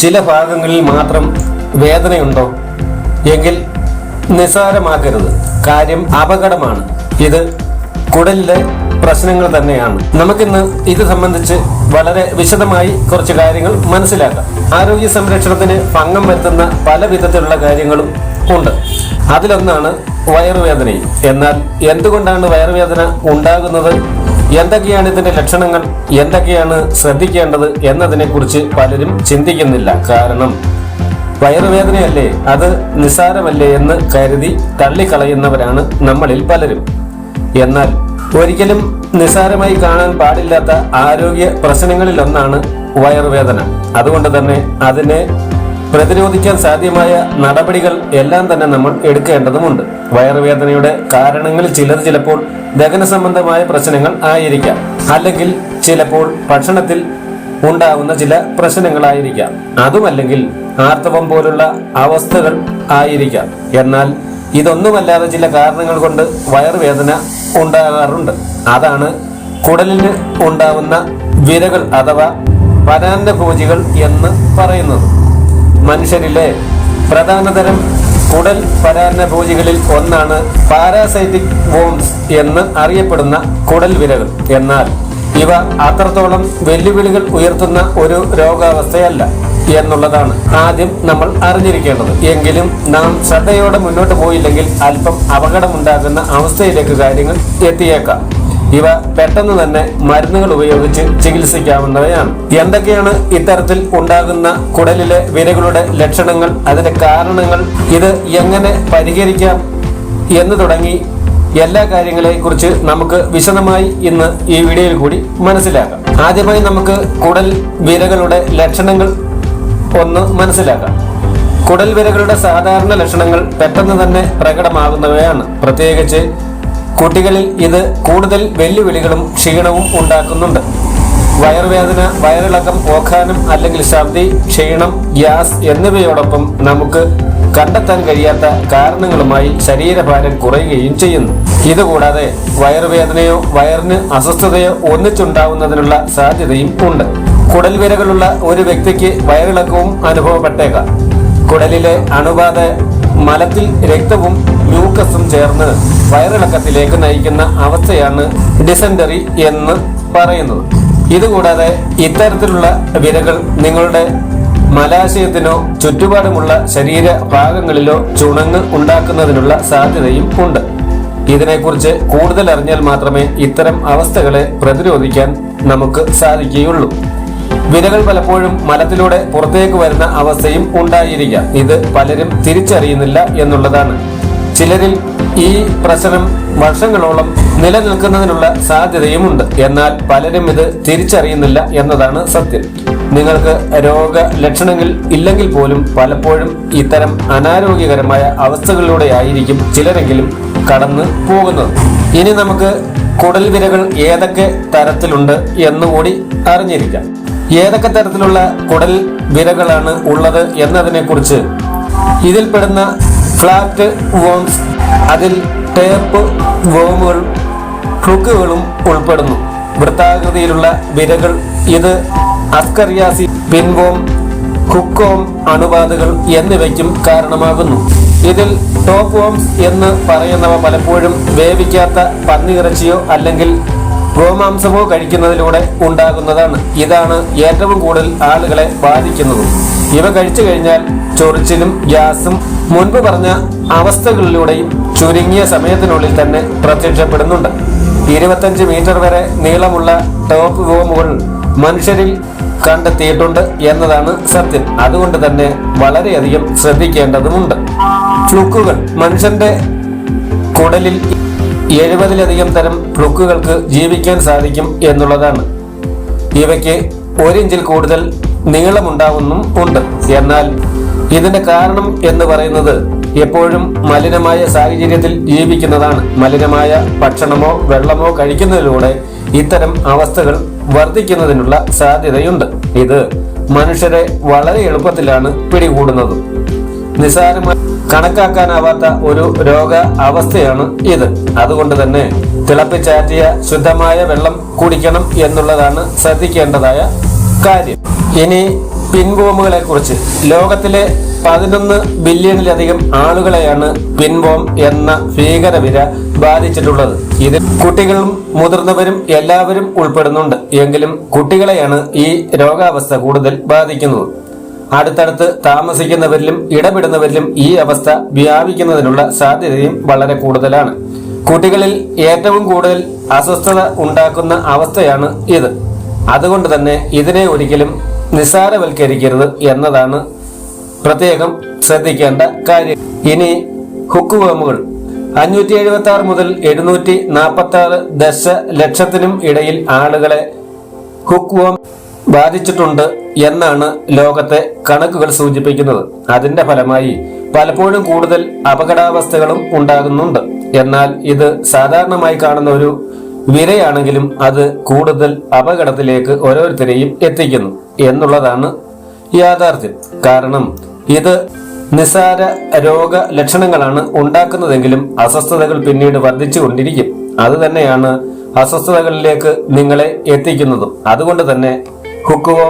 ചില ഭാഗങ്ങളിൽ മാത്രം വേദനയുണ്ടോ? എങ്കിൽ നിസ്സാരമാക്കരുത്. കാര്യം അപകടമാണ്. ഇത് കുടലിലെ പ്രശ്നങ്ങൾ തന്നെയാണ്. നമുക്കിന്ന് ഇത് സംബന്ധിച്ച് വളരെ വിശദമായി കുറച്ച് കാര്യങ്ങൾ മനസ്സിലാക്കാം. ആരോഗ്യ സംരക്ഷണത്തിന് ഭംഗം വരുത്തുന്ന പല വിധത്തിലുള്ള കാര്യങ്ങളും ഉണ്ട്. അതിലൊന്നാണ് വയറുവേദനയും. എന്നാൽ എന്തുകൊണ്ടാണ് വയറുവേദന ഉണ്ടാകുന്നത്? എന്തൊക്കെയാണ് ഇതിന്റെ ലക്ഷണങ്ങൾ? എന്തൊക്കെയാണ് ശ്രദ്ധിക്കേണ്ടത് എന്നതിനെക്കുറിച്ച് പലരും ചിന്തിക്കുന്നില്ല. കാരണം വയറുവേദനയല്ലേ? അത് നിസാരമല്ലേ എന്ന് കരുതി തള്ളിക്കളയുന്നവരാണ് നമ്മളിൽ പലരും. എന്നാൽ ഒരിക്കലും നിസാരമായി കാണാൻ പാടില്ലാത്ത ആരോഗ്യ പ്രശ്നങ്ങളിലൊന്നാണ് വയറുവേദന. അതുകൊണ്ട് തന്നെ അതിനെ പ്രതിരോധിക്കാൻ സാധ്യമായ നടപടികൾ എല്ലാം തന്നെ നമ്മൾ എടുക്കേണ്ടതുമുണ്ട്. വയറുവേദനയുടെ കാരണങ്ങളിൽ ചിലത് ചിലപ്പോൾ ദഹന സംബന്ധമായ പ്രശ്നങ്ങൾ ആയിരിക്കാം. അല്ലെങ്കിൽ ചിലപ്പോൾ ഭക്ഷണത്തിൽ ഉണ്ടാകുന്ന ചില പ്രശ്നങ്ങളായിരിക്കാം. അതുമല്ലെങ്കിൽ ആർത്തവം പോലുള്ള അവസ്ഥകൾ ആയിരിക്കാം. എന്നാൽ ഇതൊന്നുമല്ലാതെ ചില കാരണങ്ങൾ കൊണ്ട് വയറുവേദന ഉണ്ടാകാറുണ്ട്. അതാണ് കുടലിന് ഉണ്ടാവുന്ന വിരകൾ അഥവാ പരാന്നഭോജികൾ എന്ന് പറയുന്നത്. മനുഷ്യരിലെ പ്രധാനതരം കുടൽ പരാന്നഭോജികളിൽ ഒന്നാണ് പാരാസൈറ്റിക് വോംസ് എന്ന് അറിയപ്പെടുന്ന കുടൽ വിരകൾ. എന്നാൽ ഇവ അത്രത്തോളം വെല്ലുവിളികൾ ഉയർത്തുന്ന ഒരു രോഗാവസ്ഥയല്ല എന്നുള്ളതാണ് ആദ്യം നമ്മൾ അറിഞ്ഞിരിക്കേണ്ടത്. എങ്കിലും നാം ശ്രദ്ധയോടെ മുന്നോട്ട് പോയില്ലെങ്കിൽ അല്പം അപകടമുണ്ടാകുന്ന അവസ്ഥയിലേക്ക് കാര്യങ്ങൾ എത്തിയേക്കാം. ഇവ പെട്ടെന്ന് തന്നെ മരുന്നുകൾ ഉപയോഗിച്ച് ചികിത്സിക്കാവുന്നവയാണ്. എന്തൊക്കെയാണ് ഇത്തരത്തിൽ ഉണ്ടാകുന്ന കുടലിലെ വിരകളുടെ ലക്ഷണങ്ങൾ? അതിന്റെ കാരണങ്ങൾ ഇത് എങ്ങനെ പരിഹരിക്കാം എന്ന് തുടങ്ങി എല്ലാ കാര്യങ്ങളെ കുറിച്ച് നമുക്ക് വിശദമായി ഇന്ന് ഈ വീഡിയോയിൽ കൂടി മനസ്സിലാക്കാം. ആദ്യമായി നമുക്ക് കുടൽ വിരകളുടെ ലക്ഷണങ്ങൾ ഒന്ന് മനസ്സിലാക്കാം. കുടൽ വിരകളുടെ സാധാരണ ലക്ഷണങ്ങൾ പെട്ടെന്ന് തന്നെ പ്രകടമാകുന്നവയാണ്. പ്രത്യേകിച്ച് കുട്ടികളിൽ ഇത് കൂടുതൽ വെല്ലുവിളികളും ക്ഷീണവും ഉണ്ടാക്കുന്നുണ്ട്. വയറുവേദന വയറിളക്കം ഓഖാനം അല്ലെങ്കിൽ ഛർദി ക്ഷീണം ഗ്യാസ് എന്നിവയോടൊപ്പം നമുക്ക് കണ്ടെത്താൻ കഴിയാത്ത കാരണങ്ങളുമായി ശരീരഭാരം കുറയുകയും ചെയ്യുന്നു. ഇതുകൂടാതെ വയറുവേദനയോ വയറിന് അസ്വസ്ഥതയോ ഒന്നിച്ചുണ്ടാവുന്നതിനുള്ള സാധ്യതയും ഉണ്ട്. കുടൽ വിരകളുള്ള ഒരു വ്യക്തിക്ക് വയറിളക്കവും അനുഭവപ്പെട്ടേക്കാം. കുടലിലെ അണുബാധ മലത്തിൽ രക്തവും മ്യൂക്കസും ചേർന്ന് വയറിളക്കത്തിലേക്ക് നയിക്കുന്ന അവസ്ഥയാണ് ഡിസെൻഡറി എന്ന് പറയുന്നത്. ഇതുകൂടാതെ ഇത്തരത്തിലുള്ള വിരകൾ നിങ്ങളുടെ മലാശയത്തിനോ ചുറ്റുപാടുമുള്ള ശരീര ഭാഗങ്ങളിലോ ചുണങ്ങ് ഉണ്ടാക്കുന്നതിനുള്ള സാധ്യതയും ഉണ്ട്. ഇതിനെക്കുറിച്ച് കൂടുതൽ അറിഞ്ഞാൽ മാത്രമേ ഇത്തരം അവസ്ഥകളെ പ്രതിരോധിക്കാൻ നമുക്ക് സാധിക്കുകയുള്ളൂ. വിരകൾ പലപ്പോഴും മലത്തിലൂടെ പുറത്തേക്ക് വരുന്ന അവസ്ഥയും ഉണ്ടായിരിക്കാം. ഇത് പലരും തിരിച്ചറിയുന്നില്ല എന്നുള്ളതാണ്. ചിലരിൽ ഈ പ്രശ്നം വർഷങ്ങളോളം നിലനിൽക്കുന്നതിനുള്ള സാധ്യതയുമുണ്ട്. എന്നാൽ പലരും ഇത് തിരിച്ചറിയുന്നില്ല എന്നതാണ് സത്യം. നിങ്ങൾക്ക് രോഗ ലക്ഷണങ്ങൾ ഇല്ലെങ്കിൽ പോലും പലപ്പോഴും ഇത്തരം അനാരോഗ്യകരമായ അവസ്ഥകളിലൂടെ ആയിരിക്കും ചിലരെങ്കിലും കടന്നു പോകുന്നത്. ഇനി നമുക്ക് കുടൽ വിരകൾ ഏതൊക്കെ തരത്തിലുണ്ട് എന്നുകൂടി അറിഞ്ഞിരിക്കാം. ഏതൊക്കെ തരത്തിലുള്ള കുടൽ വിരകളാണ് ഉള്ളത് എന്നതിനെക്കുറിച്ച് ഇതിൽപ്പെടുന്ന ഫ്ലാറ്റ് വോംസ് അതിൽ ടേപ്പ് വോമുകൾ ഫ്ലുക്കുകളും ഉൾപ്പെടുന്നു. വൃത്താകൃതിയിലുള്ള വിരകൾ ഇത് അസ്കറിയാസി പിൻവോം കുക്കോം അണുബാധകൾ എന്നിവയ്ക്കും കാരണമാകുന്നു. ഇതിൽ ടോപ്പ് വോംസ് എന്ന് പറയുന്നവ പലപ്പോഴും വേവിക്കാത്ത പന്നിയിറച്ചിയോ അല്ലെങ്കിൽ ഗോമാംസമോ കഴിക്കുന്നതിലൂടെ ഉണ്ടാകുന്നതാണ്. ഇതാണ് ഏറ്റവും കൂടുതൽ ആളുകളെ ബാധിക്കുന്നതും. ഇവ കഴിച്ചു കഴിഞ്ഞാൽ ചൊറിച്ചിലും ഗ്യാസും മുൻപ് പറഞ്ഞ അവസ്ഥകളിലൂടെയും ചുരുങ്ങിയ സമയത്തിനുള്ളിൽ തന്നെ പ്രത്യക്ഷപ്പെടുന്നുണ്ട്. ഇരുപത്തഞ്ച് മീറ്റർ വരെ നീളമുള്ള ടോപ്പ് വോമുകൾ മനുഷ്യരിൽ കണ്ടെത്തിയിട്ടുണ്ട് എന്നതാണ് സത്യം. അതുകൊണ്ട് തന്നെ വളരെയധികം ശ്രദ്ധിക്കേണ്ടതുമുണ്ട്. ഫ്ലുക്കുകൾ. മനുഷ്യന്റെ കുടലിൽ എഴുപതിലധികം തരം ഫ്ലുക്കുകൾക്ക് ജീവിക്കാൻ സാധിക്കും എന്നുള്ളതാണ്. ഇവയ്ക്ക് ഒരിഞ്ചിൽ കൂടുതൽ നീളമുണ്ടാവുന്നും ഉണ്ട്. എന്നാൽ ഇതിന്റെ കാരണം എന്ന് പറയുന്നത് എപ്പോഴും മലിനമായ സാഹചര്യത്തിൽ ജീവിക്കുന്നതാണ്. മലിനമായ ഭക്ഷണമോ വെള്ളമോ കഴിക്കുന്നതിലൂടെ ഇത്തരം അവസ്ഥകൾ വർദ്ധിക്കുന്നതിനുള്ള സാധ്യതയുണ്ട്. ഇത് മനുഷ്യരെ വളരെ എളുപ്പത്തിലാണ് പിടികൂടുന്നത്. നിസാരമായി കണക്കാക്കാനാവാത്ത ഒരു രോഗ അവസ്ഥയാണ് ഇത്. അതുകൊണ്ട് തന്നെ തിളപ്പിച്ചാറ്റിയ ശുദ്ധമായ വെള്ളം കുടിക്കണം എന്നുള്ളതാണ് ശ്രദ്ധിക്കേണ്ടതായ കാര്യം. ഇനി പിൻബോമുകളെ കുറിച്ച് ലോകത്തിലെ പതിനൊന്ന് ബില്യണിലധികം ആളുകളെയാണ് പിൻബോം എന്ന ഭീകരവിര ബാധിച്ചിട്ടുള്ളത്. ഇതിൽ കുട്ടികളും മുതിർന്നവരും എല്ലാവരും ഉൾപ്പെടുന്നുണ്ട്. എങ്കിലും കുട്ടികളെയാണ് ഈ രോഗാവസ്ഥ കൂടുതൽ ബാധിക്കുന്നത്. അടുത്തടുത്ത് താമസിക്കുന്നവരിലും ഇടപെടുന്നവരിലും ഈ അവസ്ഥ വ്യാപിക്കുന്നതിനുള്ള സാധ്യതയും വളരെ കൂടുതലാണ്. കുട്ടികളിൽ ഏറ്റവും കൂടുതൽ അസ്വസ്ഥത ഉണ്ടാക്കുന്ന അവസ്ഥയാണ് ഇത്. അതുകൊണ്ട് തന്നെ ഇതിനെ ഒരിക്കലും നിസ്സാരവൽക്കരിക്കരുത് എന്നതാണ് പ്രത്യേകം ശ്രദ്ധിക്കേണ്ട കാര്യം. ഇനി ഹുക്ക് വേമുകൾ അഞ്ഞൂറ്റി എഴുപത്തി ആറ് മുതൽ എഴുന്നൂറ്റി നാൽപ്പത്തി ആറ് ദശ ലക്ഷത്തിനും ഇടയിൽ ആളുകളെ ഹുക്ക് വേം ബാധിച്ചിട്ടുണ്ട് എന്നാണ് ലോകത്തെ കണക്കുകൾ സൂചിപ്പിക്കുന്നത്. അതിന്റെ ഫലമായി പലപ്പോഴും കൂടുതൽ അപകടാവസ്ഥകളും ഉണ്ടാകുന്നുണ്ട്. എന്നാൽ ഇത് സാധാരണമായി കാണുന്ന ഒരു വിരയാണെങ്കിലും അത് കൂടുതൽ അപകടത്തിലേക്ക് ഓരോരുത്തരെയും എത്തിക്കുന്നു എന്നുള്ളതാണ് യാഥാർത്ഥ്യം. കാരണം ഇത് നിസാര രോഗ ലക്ഷണങ്ങളാണ് ഉണ്ടാക്കുന്നതെങ്കിലും അസ്വസ്ഥതകൾ പിന്നീട് വർദ്ധിച്ചു കൊണ്ടിരിക്കും അത് തന്നെയാണ് അസ്വസ്ഥതകളിലേക്ക് നിങ്ങളെ എത്തിക്കുന്നതും. അതുകൊണ്ട് തന്നെ ഹുക്കുവോ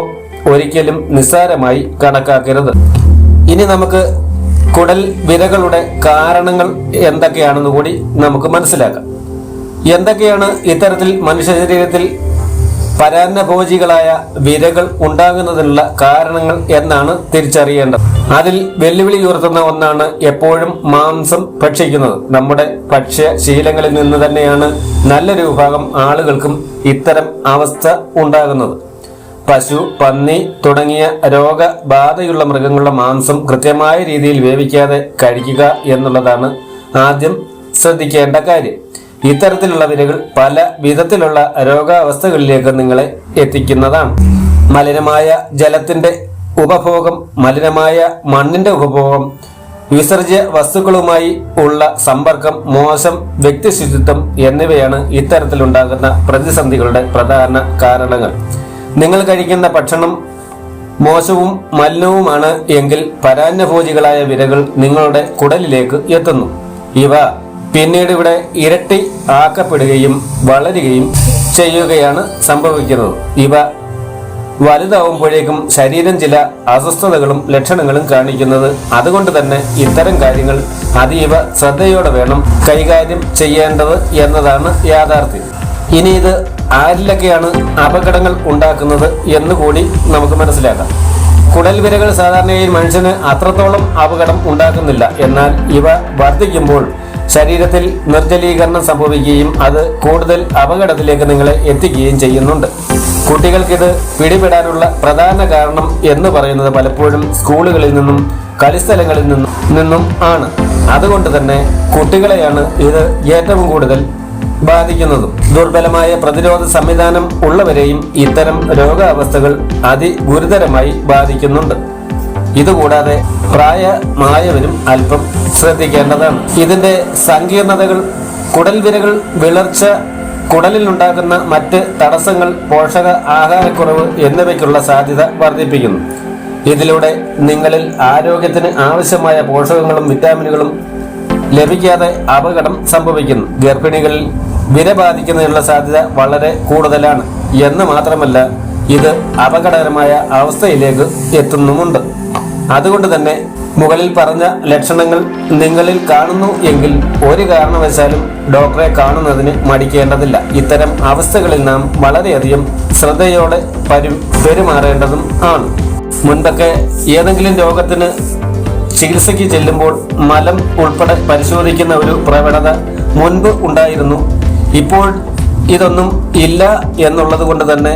ഒരിക്കലും നിസ്സാരമായി കണക്കാക്കരുത്. ഇനി നമുക്ക് കുടൽ വിരകളുടെ കാരണങ്ങൾ എന്തൊക്കെയാണെന്ന് കൂടി നമുക്ക് മനസ്സിലാക്കാം. എന്തൊക്കെയാണ് ഇത്തരത്തിൽ മനുഷ്യ ശരീരത്തിൽ പരാന്നഭോജികളായ വിരകൾ ഉണ്ടാകുന്നതിനുള്ള കാരണങ്ങൾ എന്നാണ് തിരിച്ചറിയേണ്ടത്. അതിൽ വെല്ലുവിളി ഉയർത്തുന്ന ഒന്നാണ് എപ്പോഴും മാംസം ഭക്ഷിക്കുന്നത്. നമ്മുടെ ഭക്ഷ്യ ശീലങ്ങളിൽ നിന്ന് തന്നെയാണ് നല്ലൊരു വിഭാഗം ആളുകൾക്കും ഇത്തരം അവസ്ഥ ഉണ്ടാകുന്നത്. പശു പന്നി തുടങ്ങിയ രോഗബാധയുള്ള മൃഗങ്ങളുടെ മാംസം കൃത്യമായ രീതിയിൽ വേവിക്കാതെ കഴിക്കുക എന്നുള്ളതാണ് ആദ്യം ശ്രദ്ധിക്കേണ്ട കാര്യം. ഇത്തരത്തിലുള്ള വിരകൾ പല വിധത്തിലുള്ള രോഗാവസ്ഥകളിലേക്ക് നിങ്ങളെ എത്തിക്കുന്നതാണ്. മലിനമായ ജലത്തിന്റെ ഉപഭോഗം മലിനമായ മണ്ണിന്റെ ഉപഭോഗം വിസർജ്യ വസ്തുക്കളുമായി ഉള്ള സമ്പർക്കം മോശം വ്യക്തിശുചിത്വം എന്നിവയാണ് ഇത്തരത്തിലുണ്ടാകുന്ന പ്രതിസന്ധികളുടെ പ്രധാന കാരണങ്ങൾ. നിങ്ങൾ കഴിക്കുന്ന ഭക്ഷണം മോശവും മലിനവുമാണ് എങ്കിൽ പരാന്നഭോജികളായ വിരകൾ നിങ്ങളുടെ കുടലിലേക്ക് എത്തുന്നു. ഇവ പിന്നീട് ഇവിടെ ഇരട്ടി ആക്കപ്പെടുകയും വളരുകയും ചെയ്യുകയാണ് സംഭവിക്കുന്നത്. ഇവ വലുതാവുമ്പോഴേക്കും ശരീരം ചില അസ്വസ്ഥതകളും ലക്ഷണങ്ങളും കാണിക്കുന്നത്. അതുകൊണ്ട് തന്നെ ഇത്തരം കാര്യങ്ങൾ അതീവ ശ്രദ്ധയോടെ വേണം കൈകാര്യം ചെയ്യേണ്ടത് എന്നതാണ് യാഥാർത്ഥ്യം. ഇനി ഇത് ആരിലൊക്കെയാണ് അപകടങ്ങൾ ഉണ്ടാക്കുന്നത് എന്ന് കൂടി നമുക്ക് മനസ്സിലാക്കാം. കുടൽ വിരകൾ സാധാരണയായി മനുഷ്യന് അത്രത്തോളം അപകടം ഉണ്ടാക്കുന്നില്ല. എന്നാൽ ഇവ വർദ്ധിക്കുമ്പോൾ ശരീരത്തിൽ നിർജലീകരണം സംഭവിക്കുകയും അത് കൂടുതൽ അപകടത്തിലേക്ക് നിങ്ങളെ എത്തിക്കുകയും ചെയ്യുന്നുണ്ട്. കുട്ടികൾക്കിത് പിടിപെടാനുള്ള പ്രധാന കാരണം എന്ന് പറയുന്നത് പലപ്പോഴും സ്കൂളുകളിൽ നിന്നും കളിസ്ഥലങ്ങളിൽ നിന്നും നിന്നും ആണ്. അതുകൊണ്ട് തന്നെ കുട്ടികളെയാണ് ഇത് ഏറ്റവും കൂടുതൽ ബാധിക്കുന്നതും. ദുർബലമായ പ്രതിരോധ സംവിധാനം ഉള്ളവരെയും ഇത്തരം രോഗാവസ്ഥകൾ അതിഗുരുതരമായി ബാധിക്കുന്നുണ്ട്. ഇതുകൂടാതെ പ്രായമായവരും അല്പം ശ്രദ്ധിക്കേണ്ടതാണ്. ഇതിന്റെ സങ്കീർണതകൾ കുടൽ വിരകൾ വിളർച്ച ഉണ്ടാക്കുന്ന മറ്റ് തടസ്സങ്ങൾ പോഷക ആഹാരക്കുറവ് എന്നിവയ്ക്കുള്ള സാധ്യത വർദ്ധിപ്പിക്കുന്നു. ഇതിലൂടെ നിങ്ങളിൽ ആരോഗ്യത്തിന് ആവശ്യമായ പോഷകങ്ങളും വിറ്റാമിനുകളും ലഭിക്കാതെ അപകടം സംഭവിക്കുന്നു. ഗർഭിണികളിൽ വിര ബാധിക്കുന്നതിനുള്ള സാധ്യത വളരെ കൂടുതലാണ്. എന്ന് മാത്രമല്ല ഇത് അപകടകരമായ അവസ്ഥയിലേക്ക് എത്തുന്നുമുണ്ട്. അതുകൊണ്ട് തന്നെ മുകളിൽ പറഞ്ഞ ലക്ഷണങ്ങൾ നിങ്ങളിൽ കാണുന്നു എങ്കിൽ ഒരു കാരണവശാലും ഡോക്ടറെ കാണുന്നതിന് മടിക്കേണ്ടതില്ല. ഇത്തരം അവസ്ഥകളിൽ നാം വളരെയധികം ശ്രദ്ധയോടെ പരി പെരുമാറേണ്ടതും ആണ്. മുൻപൊക്കെ ഏതെങ്കിലും രോഗത്തിന് ചികിത്സയ്ക്ക് ചെല്ലുമ്പോൾ മലം ഉൾപ്പെടെ പരിശോധിക്കുന്ന ഒരു പ്രവണത മുൻപ് ഉണ്ടായിരുന്നു. ഇപ്പോൾ ഇതൊന്നും ഇല്ല എന്നുള്ളത് കൊണ്ട് തന്നെ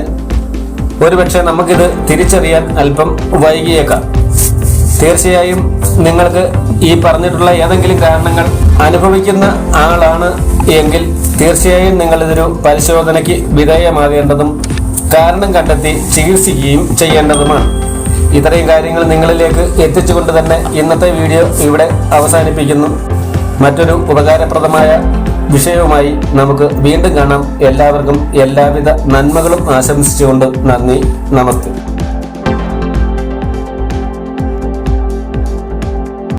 ഒരുപക്ഷെ നമുക്കിത് തിരിച്ചറിയാൻ അല്പം വൈകിയേക്കാം. തീർച്ചയായും നിങ്ങൾക്ക് ഈ പറഞ്ഞിട്ടുള്ള ഏതെങ്കിലും കാരണങ്ങൾ അനുഭവിക്കുന്ന ആളാണ് എങ്കിൽ തീർച്ചയായും നിങ്ങളിതൊരു പരിശോധനയ്ക്ക് വിധേയമാകേണ്ടതും കാരണം കണ്ടെത്തി ചികിത്സിക്കുകയും ചെയ്യേണ്ടതുമാണ്. ഇത്രയും കാര്യങ്ങൾ നിങ്ങളിലേക്ക് എത്തിച്ചുകൊണ്ട് തന്നെ ഇന്നത്തെ വീഡിയോ ഇവിടെ അവസാനിപ്പിക്കുന്നു. മറ്റൊരു ഉപകാരപ്രദമായ വിഷയവുമായി നമുക്ക് വീണ്ടും കാണാം. എല്ലാവർക്കും എല്ലാവിധ നന്മകളും ആശംസിച്ചുകൊണ്ട് നന്ദി നമസ്തേ.